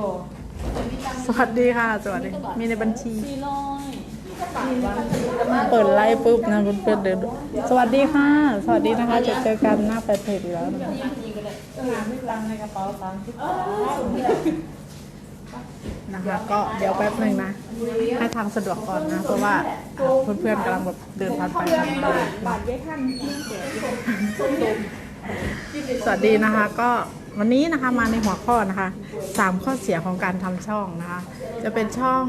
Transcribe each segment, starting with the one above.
บอกสวัสดีค่ะ สวัสดี มีในบัญชี สี่ร้อยเปิดไลฟ์ปุ๊บนะเพื่อนๆเดินสวัสดีค่ะ สวัสดีนะคะจะเจอกันหน้าแฟนเพจอีกแล้วนะคะไม่ตังในกระเป๋าตังค์ที่นะคะ ก็เดี๋ยวแป๊บหนึ่งนะ ให้ทางสะดวกก่อนนะ เพราะว่าอ่าเพื่อนๆกำลังแบบเดินผ่านไปผ่านมาบาทได้ท่านสวัสดีนะคะก็ วันนี้นะคะมาในหัวข้อนะคะสามข้อเสียของการทำช่องนะคะ จะเป็นช่อง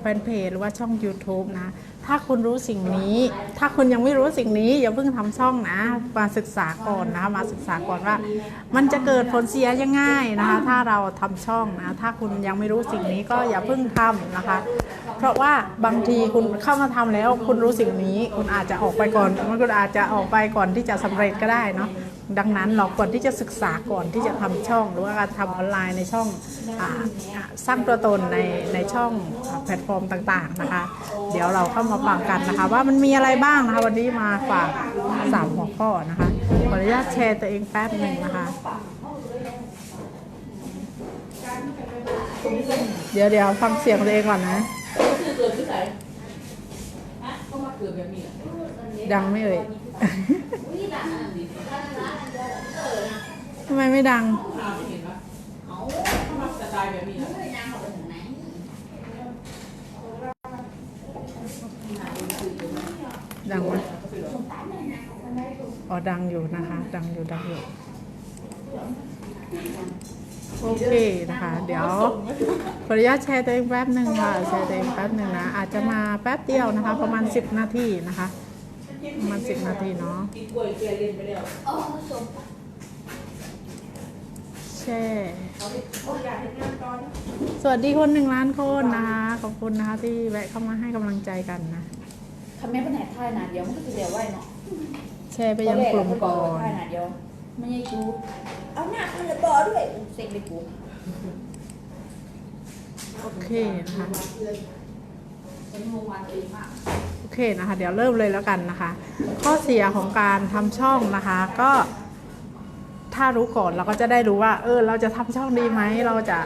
แฟนเพจหรือว่าช่อง YouTube นะ ถ้าคุณรู้สิ่งนี้ ถ้าคุณยังไม่รู้สิ่งนี้อย่าเพิ่งทำช่องนะ มาศึกษาก่อนนะคะมาศึกษาก่อนว่า มันจะเกิดผลเสียยังไงนะคะ ถ้าเราทำช่องนะ ถ้าคุณยังไม่รู้สิ่งนี้ก็อย่าเพิ่งทำนะคะ เพราะว่าบางทีคุณเข้ามาทำแล้ว คุณรู้สิ่งนี้ คุณอาจจะออกไปก่อน มันก็อาจจะออกไปก่อนที่จะสำเร็จก็ได้เนาะ ดังนั้นเราควรที่จะศึกษาก่อนที่จะทำช่อง หรือว่าการทำออนไลน์ในช่องอสร้างตัวตนในในช่องอแพลตฟอร์มต่างๆนะคะ เดี๋ยวเราเข้ามาฟังกันนะคะ ว่ามันมีอะไรบ้างนะคะวันนี้มาฝากสามหัวข้อนะคะขออนุญาตแชร์ตัวเองแป๊บหนึ่งนะคะเดี๋ยวเดี๋ยวฟังเสียงตัวเองก่อนนะ คือเกิดที่ไหนฮะก็มาเกิดแบบนี้ดังไหม่เอ่ย ทำไมไม่ดัง ตาไม่เห็นปะเอาเขามาสไตล์แบบนี้ดังไหมอ๋อ ดังอยู่นะคะ ดังอยู่ ดังอยู่ โอเคนะคะ เดี๋ยวขออนุญาตแชร์ตัวเองแป๊บหนึ่งค่ะแชร์ตัวเองแป๊บหนึ่งนะอาจจะมาแป๊บเดียวนะคะ ประมาณ 10 นาทีนะคะประมาณ10 นาทีเนาะกินกล้วยเกลือเรียนไปแล้วแชร์สวัสดีคนหนึ่งล้านคนนะคะขอบคุณนะคะที่แวะเข้ามาให้กำลังใจกันนะคำแม่ปัญหาท่ายนาเดียวมันก็จะเดียวไว้เนาะแชร์ไปยังกลุ่มก่อน ท่ายนาเดียวไม่ใช่กูเอาหน้ามันจะต่อด้วยเซ็งเลยกูโอเคนะคะเป็นโมวันเองมากโอเคนะคะ เดี๋ยวเริ่มเลยแล้วกันนะคะ ข้อเสียของการทำช่องนะคะ ก็ถ้ารู้ก่อนเราก็จะได้รู้ว่า เออ เราจะทำช่องดีไหมเราจะ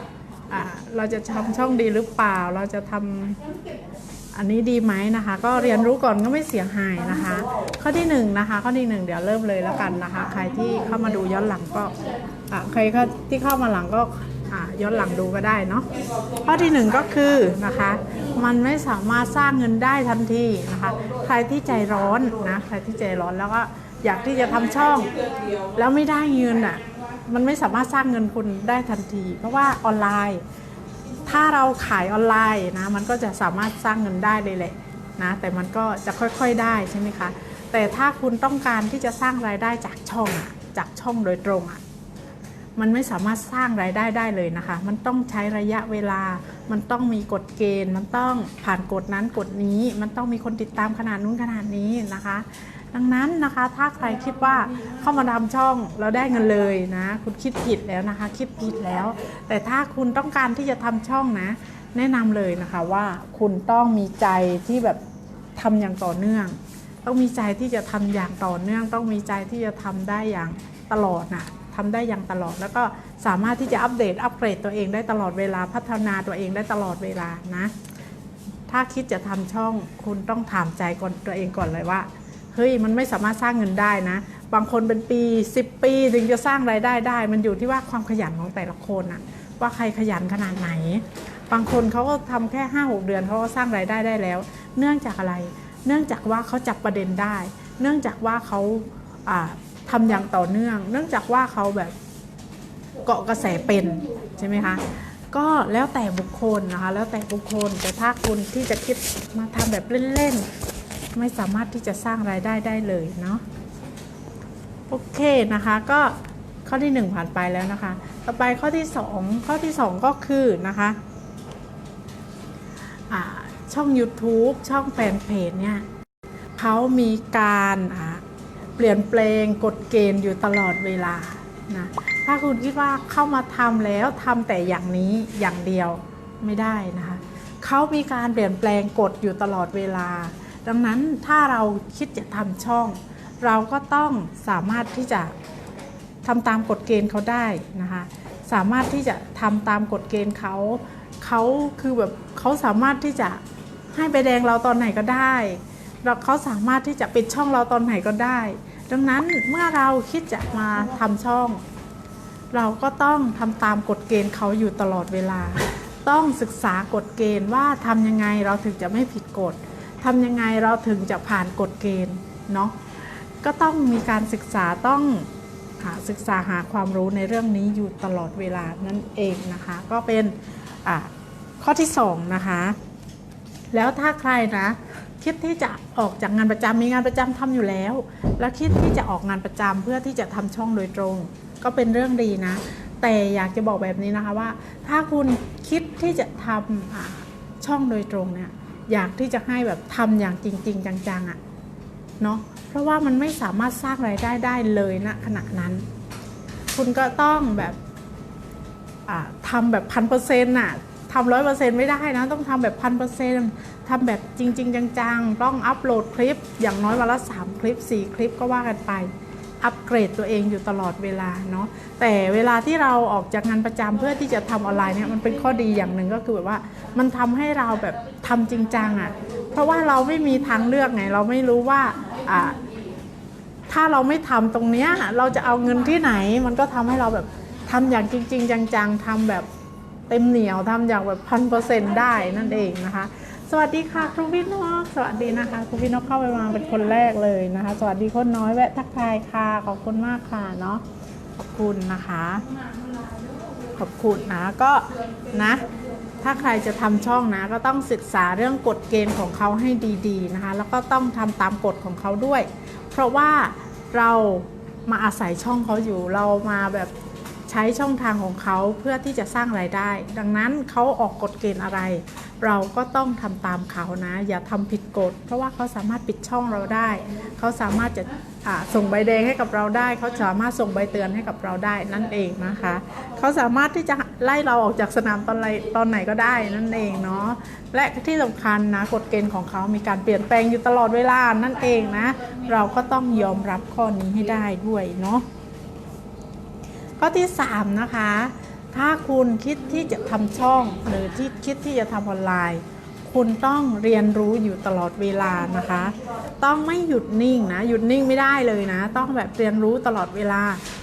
อ่าเราจะทำช่องดีหรือเปล่า เราจะทำ อันนี้ดีไหมนะคะ ก็เรียนรู้ก่อนก็ไม่เสียหายนะคะ ข้อที่หนึ่งนะคะข้อที่หนึ่งเดี๋ยวเริ่มเลยแล้วกันนะคะ ใครที่เข้ามาดูย้อนหลังก็อ่าใครที่เข้ามาหลังก็อ่าย้อนหลังดูก็ได้เนาะข้อที่หนึ่งก็คือนะคะ มันไม่สามารถสร้างเงินได้ทันทีนะคะ ใครที่ใจร้อนนะใครที่ใจร้อนแล้วก็อยากที่จะทำช่อง แล้วไม่ได้เงินอะมันไม่สามารถสร้างเงินคุณได้ทันที เพราะว่าออนไลน์ ถ้าเราขายออนไลน์นะมันก็จะสามารถสร้างเงินได้เลยแหละนะแต่มันก็จะค่อยๆได้ใช่ไหมคะแต่ถ้าคุณต้องการที่จะสร้างรายได้จากช่องอะจากช่องโดยตรงอะมันไม่สามารถสร้างรายได้ได้เลยนะคะ มันต้องใช้ระยะเวลา มันต้องมีกฎเกณฑ์ มันต้องผ่านกฎนั้นกฎนี้ มันต้องมีคนติดตามขนาดนู้นขนาดนี้นะคะ ดังนั้นนะคะถ้าใครคิดว่าเข้ามาทำช่องแล้วได้เงินเลยนะ คุณคิดผิดแล้วนะคะ คิดผิดแล้ว แต่ถ้าคุณต้องการที่จะทำช่องนะ แนะนำเลยนะคะว่าคุณต้องมีใจที่แบบทำอย่างต่อเนื่อง ต้องมีใจที่จะทำอย่างต่อเนื่อง ต้องมีใจที่จะทำได้อย่างตลอดนะทำได้อย่างตลอดแล้วก็สามารถที่จะอัปเดตอัปเกรดตัวเองได้ตลอดเวลาพัฒนาตัวเองได้ตลอดเวลานะ ถ้าคิดจะทำช่องคุณต้องถามใจก่อนตัวเองก่อนเลยว่า เฮ้ยมันไม่สามารถสร้างเงินได้นะ บางคนเป็นปี 10 ปีถึงจะสร้างรายได้ได้ มันอยู่ที่ว่าความขยันของแต่ละคนอะว่าใครขยันขนาดไหน บางคนเขาก็ทำแค่ 5-6 เดือนเขาก็สร้างรายได้ได้แล้ว เนื่องจากอะไร เนื่องจากว่าเขาจับประเด็นได้ เนื่องจากว่าเขาอ่าทำอย่างต่อเนื่อง เนื่องจากว่าเขาแบบเกาะกระแสเป็นใช่ไหมคะก็แล้วแต่บุคคลนะคะแล้วแต่บุคคลแต่ถ้าคุณที่จะคิดมาทำแบบเล่นๆ ไม่สามารถที่จะสร้างรายได้ได้เลยเนาะโอเคนะคะก็ข้อที่หนึ่งผ่านไปแล้วนะคะ ต่อไปข้อที่สองข้อที่สองก็คือนะคะช่อง YouTube ช่องแฟนเพจเนี่ยเขามีการเปลี่ยนแปลงกฎเกณฑ์อยู่ตลอดเวลานะถ้าคุณคิดว่าเข้ามาทำแล้วทำแต่อย่างนี้อย่างเดียวไม่ได้นะคะเขามีการเปลี่ยนแปลงกฎอยู่ตลอดเวลา ดังนั้นถ้าเราคิดจะทำช่อง เราก็ต้องสามารถที่จะทำตามกฎเกณฑ์เขาได้นะคะ สามารถที่จะทำตามกฎเกณฑ์เขาเขาคือแบบเขาสามารถที่จะให้ใบแดงเราตอนไหนก็ได้แล้วเขาสามารถที่จะปิดช่องเราตอนไหนก็ได้ ดังนั้นเมื่อเราคิดจะมาทำช่อง เราก็ต้องทำตามกฎเกณฑ์เขาอยู่ตลอดเวลา ต้องศึกษากฎเกณฑ์ว่าทำยังไงเราถึงจะไม่ผิดกฎ ทำยังไงเราถึงจะผ่านกฎเกณฑ์เนาะก็ต้องมีการศึกษาต้องหาศึกษาหาความรู้ในเรื่องนี้อยู่ตลอดเวลานั่นเองนะคะ ก็เป็นข้อที่สองนะคะแล้วถ้าใครนะคิดที่จะออกจากงานประจำมีงานประจำทำอยู่แล้ว แล้วคิดที่จะออกงานประจำเพื่อที่จะทำช่องโดยตรง ก็เป็นเรื่องดีนะ แต่อยากจะบอกแบบนี้นะคะว่า ถ้าคุณคิดที่จะทำช่องโดยตรงเนี่ย อยากที่จะให้แบบทำอย่างจริง ๆ จังๆอะ่ะเนาะเพราะว่ามันไม่สามารถสร้างรายได้ได้เลยณขณะนั้น คุณก็ต้องแบบอ่าทำแบบพันเปอร์เซ็นต์น่ะทำร้อยเปอร์เซ็นต์ไม่ได้นะต้องทำแบบพันเปอร์เซ็นต์ทำแบบจริง ๆ จังๆ ต้องอัปโหลดคลิป อย่างน้อยวันละ3คลิป4คลิปก็ว่ากันไป อัปเกรดตัวเองอยู่ตลอดเวลาเนาะแต่เวลาที่เราออกจากงานประจำเพื่อที่จะทำออนไลน์เนี่ยมันเป็นข้อดีอย่างหนึ่งก็คือแบบว่า มันทำให้เราแบบทำจริงจังอะ่ะเพราะว่าเราไม่มีทางเลือกไงเราไม่รู้ว่าอ่าถ้าเราไม่ทำตรงเนี้ยเราจะเอาเงินที่ไหน มันก็ทำให้เราแบบทำอย่างจริง ๆ จังๆทำแบบเต็มเหนียวทำอย่างแบบพันเปอร์เซ็นต์ได้นั่นเองนะคะ วัสดีค่ะครูพี่นกสวัสดีนะคะครูพี่นกเข้าไปมาเป็นคนแรกเลยนะคะ สวัสดีคนน้อยแวะทักทายค่ะขอบคุณมากค่ะเนาะขอบคุณนะคะ ขอบคุณนะก็นะ ถ้าใครจะทำช่องนะ ก็ต้องศึกษาเรื่องกฎเกณฑ์ของเขาให้ดีๆนะคะ แล้วก็ต้องทำตามกฎของเขาด้วย เพราะว่าเรามาอาศัยช่องเขาอยู่เรามาแบบใช้ช่องทางของเขาเพื่อที่จะสร้างรายได้ ดังนั้นเขาออกกฎเกณฑ์อะไร เราก็ต้องทำตามเขานะ อย่าทำผิดกฎ เพราะว่าเขาสามารถปิดช่องเราได้ เขาสามารถจะส่งใบแดงให้กับเราได้ เขาสามารถส่งใบเตือนให้กับเราได้นั่นเองนะคะ เขาสามารถที่จะไล่เราออกจากสนามตอนไหนตอนไหนก็ได้นั่นเองเนาะและที่สำคัญนะกฎเกณฑ์ของเขามีการเปลี่ยนแปลงอยู่ตลอดเวลานั่นเองนะ เราก็ต้องยอมรับข้อนี้ให้ได้ด้วยเนาะข้อที่ 3 นะคะ ถ้าคุณคิดที่จะทำช่อง หรือที่คิดที่จะทำออนไลน์ คุณต้องเรียนรู้อยู่ตลอดเวลานะคะ ต้องไม่หยุดนิ่งนะ หยุดนิ่งไม่ได้เลยนะ ต้องแบบเรียนรู้ตลอดเวลา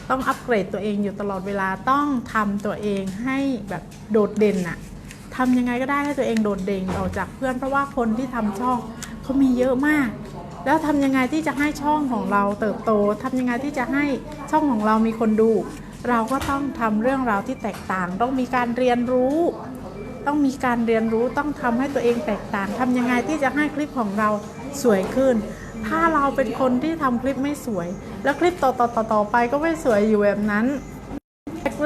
ต้องอัปเกรดตัวเองอยู่ตลอดเวลา ต้องทำตัวเองให้แบบโดดเด่นอะทำยังไงก็ได้ให้ตัวเองโดดเด่นออกจากเพื่อน เพราะว่าคนที่ทำช่องเขามีเยอะมากแล้วทำยังไงที่จะให้ช่องของเราเติบโตทำยังไงที่จะให้ช่องของเรามีคนดู เราก็ต้องทำเรื่องราวที่แตกต่าง ต้องมีการเรียนรู้ ต้องมีการเรียนรู้ต้องทำให้ตัวเองแตกต่างทำยังไงที่จะให้คลิปของเราสวยขึ้น ถ้าเราเป็นคนที่ทำคลิปไม่สวย แล้วคลิปต่อต่อต่อต่อไปก็ไม่สวยอยู่แบบนั้น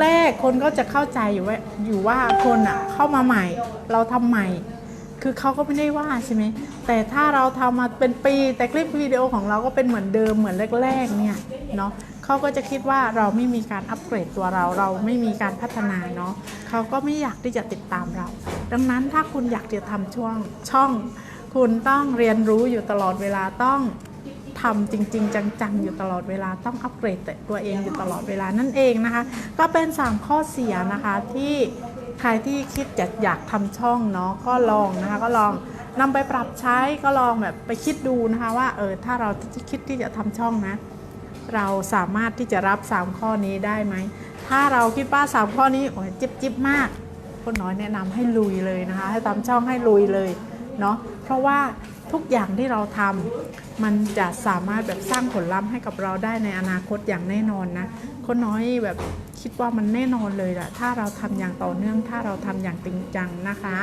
แรกๆคนก็จะเข้าใจอยู่ว่าอยู่ว่าคนอะเข้ามาใหม่ เราทำใหม่ คือเขาก็ไม่ได้ว่าใช่ไหมแต่ถ้าเราทำมาเป็นปี แต่คลิปวิดีโอของเราก็เป็นเหมือนเดิมเหมือนแรกๆเนี่ยเนาะ เขาก็จะคิดว่าเราไม่มีการอัปเกรดตัวเรา เราไม่มีการพัฒนาเนาะเขาก็ไม่อยากที่จะติดตามเรา ดังนั้นถ้าคุณอยากจะทำช่วงช่อง คุณต้องเรียนรู้อยู่ตลอดเวลาต้องทำจริง ๆ จังๆ อยู่ตลอดเวลาต้องอัปเกรดต่ตัวเองอยู่ตลอดเวลานั่นเองนะคะ ก็เป็น 3 ข้อเสียนะคะที่ใครที่คิดจะอยากทำช่องเนาะก็ลองนะคะก็ลองนำไปปรับใช้ก็ลองแบบไปคิดดูนะคะว่าเออถ้าเราคิดที่จะทำช่องนะ เราสามารถที่จะรับ 3 ข้อนี้ได้ไหม ถ้าเราคิดว่า 3 ข้อนี้โอ้ยจิบจิบมากคนน้อยแนะนำให้ลุยเลยนะคะ ให้ตามช่องให้ลุยเลยเนาะเพราะว่า ทุกอย่างที่เราทำมันจะสามารถแบบสร้างผลลัพธ์ให้กับเราได้ในอนาคตอย่างแน่นอนนะคนน้อยแบบคิดว่ามันแน่นอนเลยแหละถ้าเราทำอย่างต่อเนื่อง ถ้าเราทำอย่างจริงจังนะคะ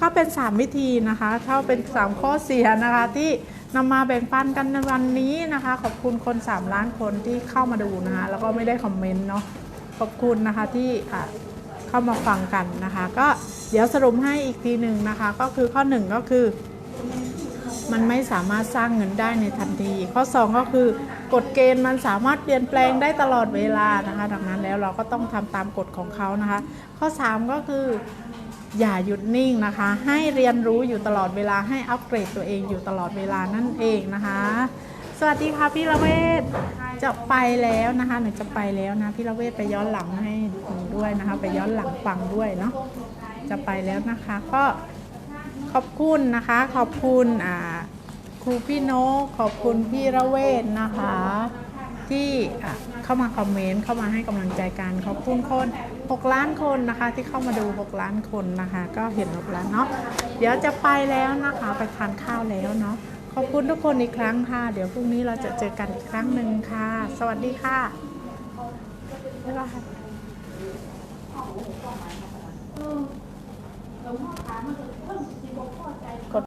ก็เป็น 3 วิธีนะคะเข้าเป็น 3 ข้อเสียนะคะที่นำมาแบ่งปันกันในวันนี้นะคะ ขอบคุณคน 3 ล้านคนที่เข้ามาดูนะคะแล้วก็ไม่ได้คอมเมนต์เนาะขอบคุณนะคะที่เข้ามาฟังกันนะคะ ก็เดี๋ยวสรุปให้อีกทีหนึ่งนะคะ ก็คือข้อ 1 ก็คือ มันไม่สามารถสร้างเงินได้ในทันที ข้อ 2 ก็คือกฎเกณฑ์มันสามารถเปลี่ยนแปลงได้ตลอดเวลานะคะ ดังนั้นแล้วเราก็ต้องทำตามกฎของเขานะคะ ข้อ 3 ก็คืออย่าหยุดนิ่งนะคะ ให้เรียนรู้อยู่ตลอดเวลาให้อัปเกรดตัวเองอยู่ตลอดเวลานั่นเองนะคะ สวัสดีค่ะพี่ละเวศจะไปแล้วนะคะหนูจะไปแล้วนะพี่ละเวศไปย้อนหลังให้หนูด้วยนะคะ ไปย้อนหลังฟังด้วยเนาะจะไปแล้วนะคะ ก็ขอบคุณนะคะ ขอบคุณอ่า ครูพี่โนขอบคุณพี่ระเวศนะคะ ที่เข้ามาคอมเมนต์เข้ามาให้กำลังใจกันขอบคุณคน6ล้านคนนะคะ ที่เข้ามาดู 6 ล้านคนนะคะ ก็เห็น6ล้านเนาะเดี๋ยวจะไปแล้วนะคะไปทานข้าวแล้วเนาะขอบคุณทุกคนอีกครั้งค่ะ เดี๋ยวพรุ่งนี้เราจะเจอกันอีกครั้งหนึ่งค่ะ สวัสดีค่ะบ๊ายบาย